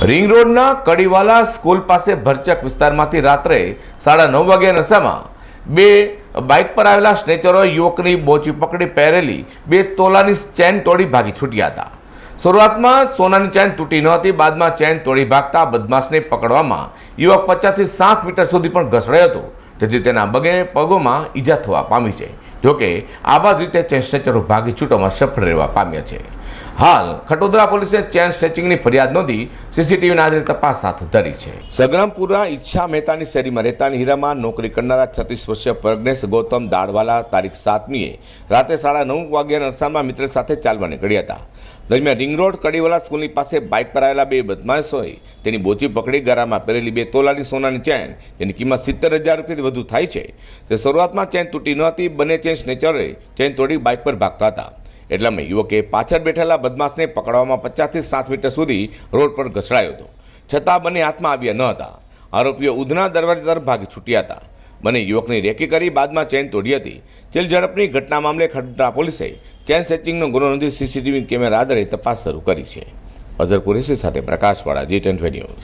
Ring રોડના Kadiwala school પાસે ભરચક વિસ્તારમાંથી રાત્રે સાડા નવ વાગ્યા નશામાં બે બાઇક પર આવેલા સ્નેચરોએ યુવકની બોચી પકડી પહેરેલી બે તોલાની ચેન તોડી ભાગી છૂટ્યા હતા. શરૂઆતમાં સોનાની ચેન તૂટી ન હતી, બાદમાં ચેન તોડી ભાગતા બદમાશને પકડવામાં યુવક પચાસથી સાત મીટર સુધી પણ ઘસડાયો હતો. જેથી તેના બગે પગોમાં ઈજા થવા પામી છે. જોકે આવા જ રીતે ચેન સ્નેચરો ભાગી છૂટવામાં સફળ રહેવા પામ્યા છે. હાલ ખટોદરા પોલીસે ચેન સ્ટ્રેચિંગની ફરિયાદ નોંધી સીસીટીવીના આધારે તપાસ હાથ ધરી છે. સગ્રામપુરા ઈચ્છા મહેતાની શેરીમાં રહેતાની હીરામાં નોકરી કરનારા છત્રીસ વર્ષીય પ્રજ્ઞેશ ગૌતમ દાડવાલા તારીખ સાતમીએ રાતે સાડા નવ વાગ્યા અરસામાં મિત્ર સાથે ચાલવા નીકળ્યા હતા. દરમિયાન રિંગ રોડ કડીવાલા સ્કૂલની પાસે બાઇક પર આવેલા બે બદમાશોએ તેની બોચી પકડી ગરામાં પહેરેલી બે તોલાની સોનાની ચેન, જેની કિંમત સિત્તેર હજાર રૂપિયાથી વધુ થાય છે. તે શરૂઆતમાં ચેન તૂટી ન હતી, બંને ચેન સ્નેચરે ચેન તોડી બાઇક પર ભાગતા હતા. એટલામાં યુવકે પાછળ બેઠેલા બદમાશને પકડવામાં પચાસથી સાત મીટર સુધી રોડ પર ઘસડાયો હતો. છતાં બંને હાથમાં આવ્યા ન હતા. આરોપીઓ ઉધના દરવાજા તરફ ભાગી છૂટ્યા હતા. બંને યુવકની રેકી કરી બાદમાં ચેન તોડી હતી. જેલ ઝડપની ઘટના મામલે ખડોદરા પોલીસે ચેન સેચિંગનો ગુનો નોંધી સીસીટીવી કેમેરા આધારે તપાસ શરૂ કરી છે. અઝર કુરેશી સાથે પ્રકાશવાળા જી ટેન ન્યૂઝ.